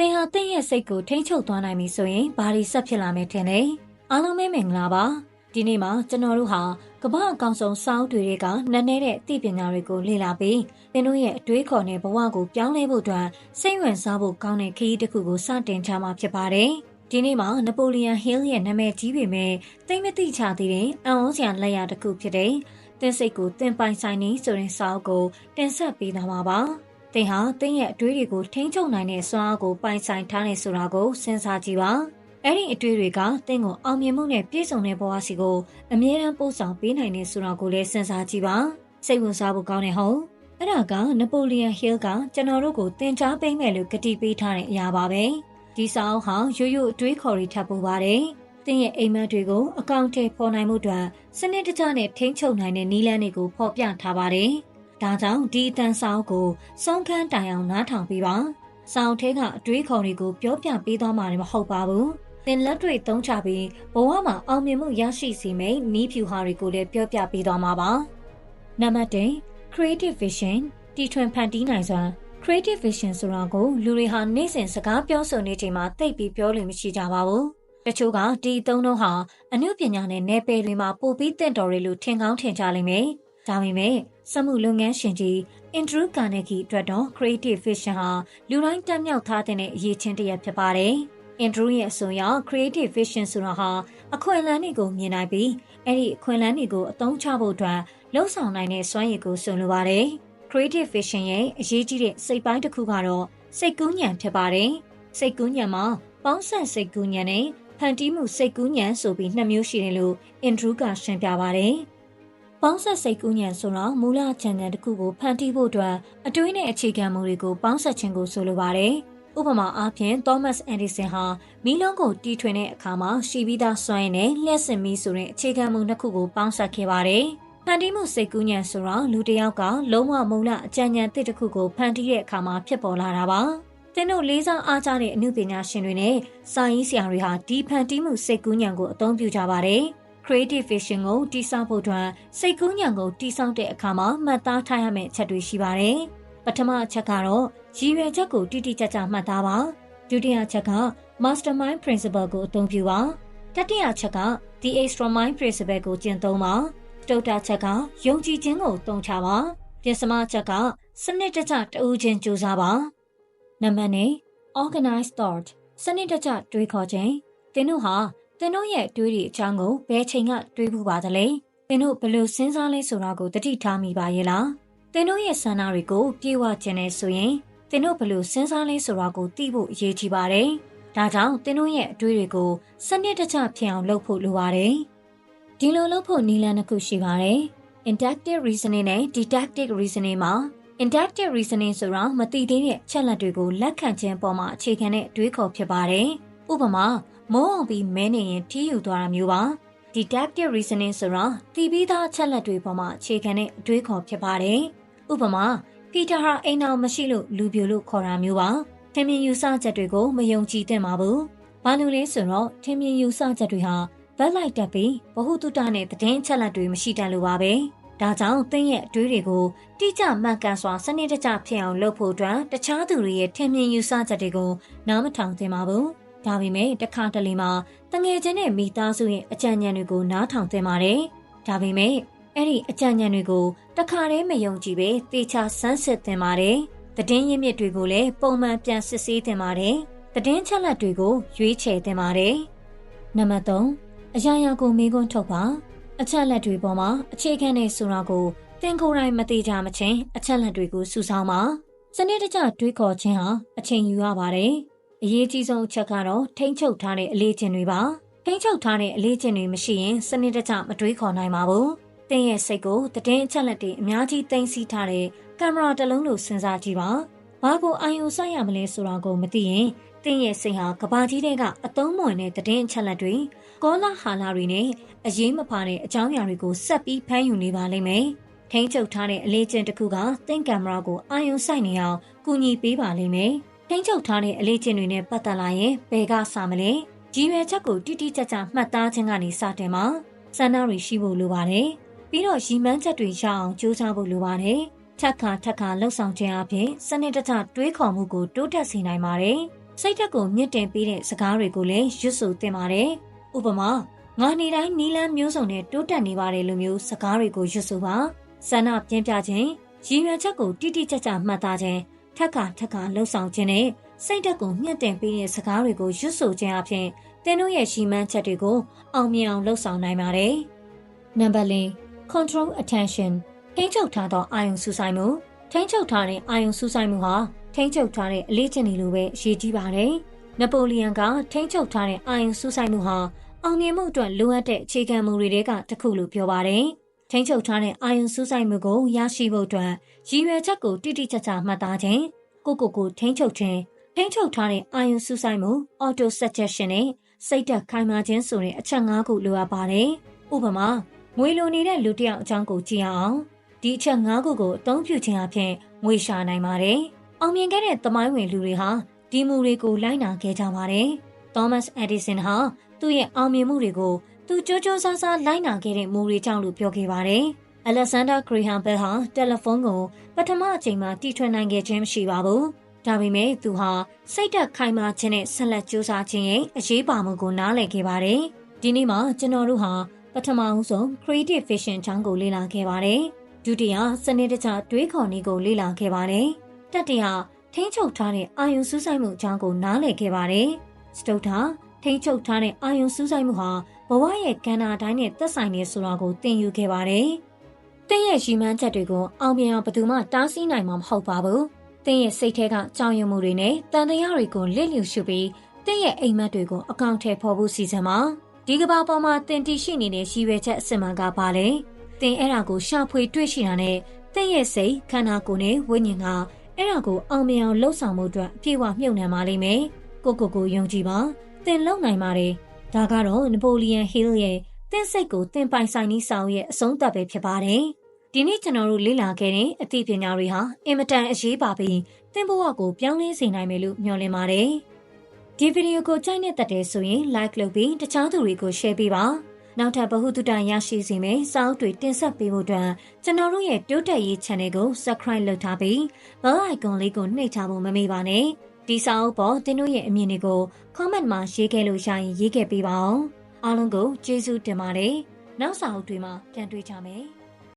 သင်ဟာသင်ရဲ့စိတ်ကိုထိန်းချုပ်သွားနိုင်ပြီဆိုရင်ဘာတွေဆက်ဖြစ်လာမယ်ထင်လဲအားလုံးပဲမင်္ဂလာပါဒီနေ့မှာကျွန်တော်တို့ဟာကမ္ဘာအကောင်ဆုံးစောင်းတွေကနက်နဲတဲ့အသိပညာတွေကိုလေ့လာပြီးသင်တို့ရဲ့အတွေးခေါ်တဲ့ဘဝကိုပြောင်းလဲဖို့အတွက်စိတ်ဝင်စားဖို့ကောင်းတဲ့ခရီးတစ်ခုကိုစတင်ချမှာဖြစ်ပါတယ်ဒီနေ့မှာနပိုလီယန်ဟီးလ်ရဲ့နာမည်ကြီးပေမဲ့သိမသိချသေးတဲ့အံ့ဩစရာလက်ရာတစ်ခုဖြစ်တဲ့တင်စိတ်ကိုတင်ပိုင်ဆိုင်နေဆိုတဲ့စာအုပ်ကိုတင်ဆက်ပေးသွားမှာပါ။ သင်ဟာသင်ရဲ့အတွေးတွေကိုထိန်းချုပ်နိုင်တဲ့စွမ်းအားကိုပိုင်ဆိုင်ထားနေဆိုတာကိုစဉ်းစားကြည့်ပါ။အဲ့ဒီအတွေးတွေကသင်ကိုအောင်မြင်မှုနဲ့ပြည့်စုံတဲ့ဘဝစီကိုအမြဲတမ်းပို့ဆောင်ပေးနိုင်နေဆိုတာကိုလည်းစဉ်းစားကြည့်ပါ။စိတ်ဝင်စားဖို့ကောင်းတဲ့ဟုတ်။အဲ့ဒါကနပိုလီယန်ဟီးလ်ကကျွန်တော်တို့ကိုသင်ကြားပေးမယ်လို့ကတိပေးထားတဲ့အရာပါပဲ။ဒီစာအုပ်ဟာရိုးရိုးအတွေးခေါ်တွေထပ်ပို့ပါတယ်။သင်ရဲ့အိမ်မက်တွေကိုအကောင့်ထဲပေါ်နိုင်မှုအတွက်စနစ်တကျနဲ့ထိန်းချုပ်နိုင်တဲ့နည်းလမ်းတွေကိုဖော်ပြထားပါတယ်။ ဒါကြောင့်ဒီအတန်းစာအုပ်ကိုစုံခန်းတိုင်အောင်နားထောင်ပြီးပါ။စာအုပ်ထဲကအတွေးခေါ်တွေကိုပြောပြပေးသွားမှာမဟုတ်ပါဘူး။သင်လက်တွေသုံးချပြီးဘဝမှာအောင်မြင်မှုရရှိစေမယ့်နည်းဖြူဟာတွေကိုလည်းပြောပြပေးသွားမှာပါ။နံပါတ်1 creative vision တီထွင်ဖန်တီးနိုင်စွာ creative vision ဆိုတာကိုလူတွေဟာနေ့စဉ်စကားပြောဆိုနေချိန်မှာသိပြီးပြောလို့မရှိကြပါဘူး။တချို့ကဒီအသုံးလုံးဟာအနုပညာနဲ့နယ်ပယ်တွေမှာပို့ပြီးတင့်တော်တွေလို့ထင်ကောင်းထင်ကြလိမ့်မယ်။ ဒါပေမဲ့စက်မှုလုပ်ငန်းရှင်ကြီး Andrew Carnegie အတွက်တော့ creative vision ဟာလူတိုင်းတက်မြောက်ထားတဲ့အရေးချင်းတစ်ရပ်ဖြစ်ပါတယ်။ Andrew ရဲ့အဆိုအရ creative vision ဆိုတာဟာအခွင့်အလမ်းတွေကိုမြင်နိုင်ပြီးအဲ့ဒီအခွင့်အလမ်းတွေကိုအသုံးချဖို့အတွက်လှုံ့ဆော်နိုင်တဲ့စွမ်းရည်ကိုဆိုလိုပါတယ်။ creative vision ရဲ့အရေးကြီးတဲ့စိတ်ပိုင်းတစ်ခုကတော့စိတ်ကူးဉဏ်ဖြစ်ပါတယ်။စိတ်ကူးဉဏ်မှာပေါင်းဆက်စိတ်ကူးဉဏ်နဲ့ဖန်တီးမှုစိတ်ကူးဉဏ်ဆိုပြီးနှစ်မျိုးရှိတယ်လို့အင်ဒရူးကရှင်းပြပါတယ်။ ပေါင်းဆက်စိတ်ကူးဉဏ်ဆိုတော့မူလခြံဉဏ်တစ်ခုကိုဖန်တီးဖို့အတွက်အတွေးနဲ့အခြေခံမှုတွေကိုပေါင်းဆက်ခြင်းကိုဆိုလိုပါတယ်။ဥပမာအားဖြင့် Thomas Edison ဟာမီးလုံးကိုတီးထွင်တဲ့အခါမှာရှိပြီးသားစွမ်းရည်နဲ့လျှက်စင်မီးဆိုတဲ့အခြေခံမှုနှစ်ခုကိုပေါင်းစပ်ခဲ့ပါတယ်။ဖန်တီးမှုစိတ်ကူးဉဏ်ဆိုတော့လူတစ်ယောက်ကလုံးဝမုံလအကြံဉာဏ်တစ်တစ်ခုကိုဖန်တီးတဲ့အခါမှာဖြစ်ပေါ်လာတာပါ။သင်တို့လေးစားအားကြတဲ့အမှုပညာရှင်တွေနဲ့စာရေးဆရာတွေဟာဒီဖန်တီးမှုစိတ်ကူးညံကိုအသုံးပြုကြပါတယ်။ creative vision ကိုတိစောက်ဖို့အတွက်စိတ်ကူးညံကိုတိစောက်တဲ့အခါမှာမှတ်သားထားရမယ့်အချက်တွေရှိပါတယ်။ပထမအချက်ကတော့ရည်ရွယ်ချက်ကိုတိတိကျကျမှတ်သားပါ။ဒုတိယချက်က mastermind principle ကိုအသုံးပြုပါ။တတိယချက်က the extra mind principle ကိုကျင့်သုံးပါ။တုတ်တာချက်ကယုံကြည်ခြင်းကိုသုံးချပါ။ပြင်စမချက်ကစနစ်တကျတဦးချင်းကြိုးစားပါ။နံပါတ်နဲ့ organized thought စနစ်တကျတွေးခေါ်ခြင်းသင်တို့ဟာ သင်တို့ရဲ့တွေးတွေအကြောင်းကိုဘယ်ချိန်ကတွေးဖို့ပါသလဲသင်တို့ဘယ်လိုစဉ်းစားလဲဆိုတာကိုတတိထားမိပါရဲ့လားသင်တို့ရဲ့ဆန္ဒတွေကိုပြေဝခြင်းနဲ့ဆိုရင်သင်တို့ဘယ်လိုစဉ်းစားလဲဆိုတာကိုသိဖို့အရေးကြီးပါတယ်ဒါကြောင့်သင်တို့ရဲ့အတွေးတွေကိုစနစ်တကျဖြစ်အောင်လုပ်ဖို့လိုပါတယ်ဒီလိုလုပ်ဖို့နည်းလမ်းတစ်ခုရှိပါတယ် inductive reasoning နဲ့ deductive reasoning မှာ inductive reasoning ဆိုတာမသိသေးတဲ့ချက်လက်တွေကိုလက်ခံခြင်းပေါ်မှာအခြေခံတဲ့တွေးခေါ်ဖြစ်ပါတယ်။ဥပမာ မိုးအောင်ပြီးမဲနေရင်ထီးယူသွားတာမျိုးပါ။ deductive reasoning ဆိုတာသိပြီးသားချက်လက်တွေပေါ်မှာအခြေခံတဲ့အတွေးခေါ်ဖြစ်ပါတယ်။ဥပမာပီတာဟာအိမ်အောင်မရှိလို့လူပြိုလို့ခေါ်တာမျိုးပါ။ထင်မြင်ယူဆချက်တွေကိုမယုံကြည်သင့်ပါဘူး။ဘာလို့လဲဆိုတော့ထင်မြင်ယူဆချက်တွေဟာဘက်လိုက်တက်ပြီးဘ ഹു တုတနဲ့တည်င်းချက်လက်တွေမရှိတတ်လို့ပါပဲ။ဒါကြောင့်သင်ရဲ့အတွေးတွေကိုတိကျမှန်ကန်စွာစနစ်တကျဖြစ်အောင်လုပ်ဖို့အတွက်တခြားသူတွေရဲ့ထင်မြင်ယူဆချက်တွေကိုနားမထောင်သင့်ပါဘူး။ ဒါပေမဲ့တစ်ခါတလေမှာတငယ်ချင်းနဲ့မိသားစုရဲ့အကြံဉာဏ်တွေကိုနားထောင်သင့်ပါတယ်။ဒါပေမဲ့အဲ့ဒီအကြံဉာဏ်တွေကိုတခါတည်းမယုံကြည်ပဲတေချာဆန်းစစ်သင့်ပါတယ်။တည်င်းရင်းမြစ်တွေကိုလည်းပုံမှန်ပြန်စစ်ဆေးသင့်ပါတယ်။တည်င်းချက်လက်တွေကိုရွေးချယ်သင့်ပါတယ်။နံပါတ်3အရာရာကိုမေးခွန်းထုတ်ပါ။အချက်လက်တွေပေါ်မှာအခြေခံနေဆိုတာကိုသင်ကိုယ်တိုင်မသိကြမချင်းအချက်လက်တွေကိုစုဆောင်းပါစနစ်တကျတွေးခေါ်ခြင်းဟာအချိန်ယူရပါတယ် အရေးကြီးဆုံးအချက်ကတော့ထိမ့်ချုပ်ထားတဲ့အလေးကျင့်တွေပါထိမ့်ချုပ်ထားတဲ့အလေးကျင့်တွေမရှိရင်စနစ်တကျမတွေးခေါ်နိုင်ပါဘူးသင်ရဲ့စိတ်ကိုတည်င်းအချက်လက်တွေအများကြီးသိမ်းဆည်းထားတဲ့ကင်မရာတစ်လုံးလိုစဉ်းစားကြည့်ပါဘာကိုအာရုံစိုက်ရမလဲဆိုတာကိုမသိရင်သင်ရဲ့စိတ်ဟာကဘာကြီးတဲ့ကအသုံးမဝင်တဲ့တည်င်းအချက်လက်တွေကောလာဟာလာတွေနဲ့အရေးမပါတဲ့အကြောင်းအရာတွေကိုဆက်ပြီးဖမ်းယူနေပါလိမ့်မယ်။ထိန်းချုပ်ထားတဲ့အလေးကျင့်တစ်ခုကသင်ကင်မရာကိုအာရုံစိုက်နေအောင်ကူညီပေးပါလိမ့်မယ်။ ထိန်းချုပ်ထားတဲ့အလေးကျင့်တွေနဲ့ပတ်သက်လာရင်ဘယ်ကစမလဲ။ကြီးရွယ်ချက်ကိုတိတိကျကျမှတ်သားခြင်းကနေစတင်မှာစန္ဒတွေရှိဖို့လိုပါတယ်။ပြီးတော့ရီမန်းချက်တွေရအောင်ကြိုးစားဖို့လိုပါတယ်။ထက်ခါထက်ခါလှုပ်ဆောင်ခြင်းအပြင်စနစ်တကျတွေးခေါ်မှုကိုတိုးတက်စေနိုင်ပါတယ်။စိတ်ဓာတ်ကိုမြင့်တင်ပေးတဲ့စကားတွေကိုလည်းရွတ်ဆိုသင့်ပါတယ်။ဥပမာငါနေတိုင်းနီလန်းမျိုးစုံနဲ့တိုးတက်နေပါတယ်လို့မျိုးစကားတွေကိုရွတ်ဆိုပါ။ဆန္ဒပြင်းပြခြင်းရည်ရွယ်ချက်ကိုတိတိကျကျမှတ်သားခြင်း ထက်ကထက်ကလှုပ်ဆောင်ခြင်းနဲ့စိတ်ဓာတ်ကိုမြင့်တင်ပေးတဲ့စကားတွေကိုရွတ်ဆိုခြင်းအပြင်သင်တို့ရဲ့ရှီမန်းချက်တွေကိုအောင်မြင်အောင်လှုပ်ဆောင်နိုင်ပါတယ်။နံပါတ်၄ control attention ထိန်းချုပ်ထားသောအာယုံစူးစိုက်မှုထိန်းချုပ်ထားတဲ့အာယုံစူးစိုက်မှုဟာထိန်းချုပ်ထားတဲ့အလေးကျင့်တွေလိုပဲအရေးကြီးပါတယ်။နပိုလီယံကထိန်းချုပ်ထားတဲ့အာယုံစူးစိုက်မှုဟာအောင်မြင်မှုအတွက်လိုအပ်တဲ့အခြေခံမူတွေကတစ်ခုလို့ပြောပါတယ်။ ထိန်းချုပ်ထားတဲ့အာယုံစူးစိုက်မှုကိုရရှိဖို့အတွက်ရည်ရွယ်ချက်ကိုတိတိကျကျမှတ်သားခြင်းကိုကိုကိုထိန်းချုပ်ခြင်းထိန်းချုပ်ထားတဲ့အာယုံစူးစိုက်မှု auto suggestion နဲ့စိတ်သက်ခိုင်မာခြင်းဆိုတဲ့အချက်၅ခုလိုအပ်ပါတယ်။ဥပမာငွေလိုနေတဲ့လူတစ်ယောက်အကြောင်းကိုကြည့်အောင်ဒီအချက်၅ခုကိုအသုံးပြုခြင်းအပြင်ငွေရှာနိုင်ပါတယ်။အောင်မြင်ခဲ့တဲ့သမိုင်းဝင်လူတွေဟာဒီမူတွေကိုလိုက်နာခဲ့ကြပါတယ်။ Thomas Edison ဟာသူ့ရဲ့အောင်မြင်မှုတွေကို သူကြိုးကြိုးစားစားလိုက်နာခဲ့တဲ့မူတွေကြောင့်လို့ပြောခဲ့ပါတယ်။ Alexander Graham Bell ဟာတယ်လီဖုန်းကိုပထမအချိန်မှာတီထွင်နိုင်ခဲ့ခြင်းမရှိပါဘူး။ဒါပေမဲ့သူဟာစိတ်သက်ခိုင်မာခြင်းနဲ့ဆက်လက်ကြိုးစားခြင်းရဲ့အရေးပါမှုကိုနားလည်ခဲ့ပါတယ်။ဒီနေ့မှာကျွန်တော်တို့ဟာပထမအဆုံး creative vision ချောင်းကိုလေ့လာခဲ့ပါတယ်။ဒုတိယစနစ်တကျတွေးခေါ်နည်းကိုလေ့လာခဲ့ပါတယ်။တတိယထိန်းချုပ်ထားတဲ့အာယုံစူးစိုက်မှုအကြောင်းကိုနားလည်ခဲ့ပါတယ်။စတုထထိန်းချုပ်ထားတဲ့အာယုံစူးစိုက်မှုဟာ ဘဝရဲ့ကဏ္ဍတိုင်းနဲ့သက်ဆိုင်နေဆိုတာကိုသင်ယူခဲ့ပါတယ်။တင်းရဲ့ရည်မှန်းချက်တွေကိုအောင်မြင်အောင်ဘယ်သူမှတားဆီးနိုင်မှာမဟုတ်ပါဘူး။တင်းရဲ့စိတ်ထဲကကြောင်ရွံမှုတွေနဲ့တန်တရားတွေကိုလစ်လျူရှုပြီးတင်းရဲ့အိမ်မက်တွေကိုအကောင့်ထဲပေါ်ဖို့စီစဉ်ပါဒီကဘာပေါ်မှာတင်တီရှိနေတဲ့ရည်ရွယ်ချက်အစစ်မှန်ကပါလေတင်အဲ့ဒါကိုရှာဖွေတွေ့ရှိတာနဲ့တင်းရဲ့စိတ်ခန္ဓာကိုယ်နဲ့ဝိညာဉ်ကအဲ့ဒါကိုအောင်မြင်အောင်လှုပ်ဆောင်မှုအတွက်အပြည့်အဝမြုပ်နှံပါလိမ့်မယ်ကိုကိုကိုယုံကြည်ပါတင်လုံနိုင်ပါတယ် ဒါကတော့နပိုလီယန်ဟီးလ်ရဲ့တင်းစိတ်ကိုတင်ပိုင်ဆိုင်နီးဆောင်ရဲ့အဆုံးသတ်ပဲဖြစ်ပါတယ်ဒီနေ့ကျွန်တော်တို့လေ့လာခဲ့တဲ့အသိပညာတွေဟာအင်မတန်အရေးပါပြီးသင်ဘဝကိုပြောင်းလဲစေနိုင်မယ်လို့မျှော်လင့်ပါတယ်။ဒီဗီဒီယိုကိုကြိုက်နေတဲ့တဲ့ဆိုရင် like လုပ်ပြီးတခြားသူတွေကို share ပေးပါ။နောက်ထပ်ဗဟုသုတရရှိစေမယ့်စာအုပ်တွေတင်ဆက်ပေးဖို့အတွက်ကျွန်တော်တို့ရဲ့တိုးတက်ရေး channel ကို subscribe လုပ်ထားပြီး bell icon လေးကိုနှိပ်ထားဖို့မမေ့ပါနဲ့။ ဒီစာအုပ်ပေါ်တင်တို့ရဲ့အမြင်တွေကို comment မှာရေးခဲ့လို့ရရင်ရေးခဲ့ပေးပါအောင်။အားလုံးကိုကျေးဇူးတင်ပါတယ်။နောက်စာအုပ်တွေမှာပြန်တွေ့ကြမယ်။